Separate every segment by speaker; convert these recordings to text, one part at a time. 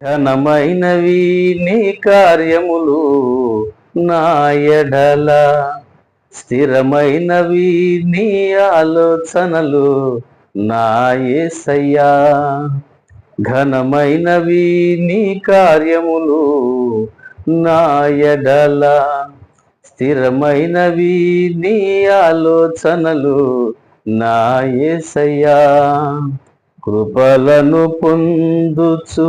Speaker 1: ఘనమైనవి నీ కార్యములు నా ఎడల. స్థిరమైనవి నీ ఆలోచనలు నా యేసయ్యా ఘనమైనవి నీ కార్యములు నా ఎడల. స్థిరమైనవి నీ ఆలోచనలు నా యేసయ్యా కృపలను పొందుచు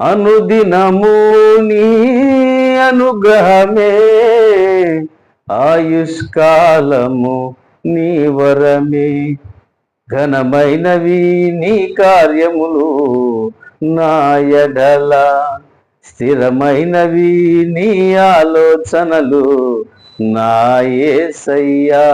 Speaker 1: అనుదినము నీ అనుగ్రహమే. ఆయుష్కాలము నీ వరమే. ఘనమైనవి నీ కార్యములు నాయడల స్థిరమైనవి నీ ఆలోచనలు నాయసయ్యా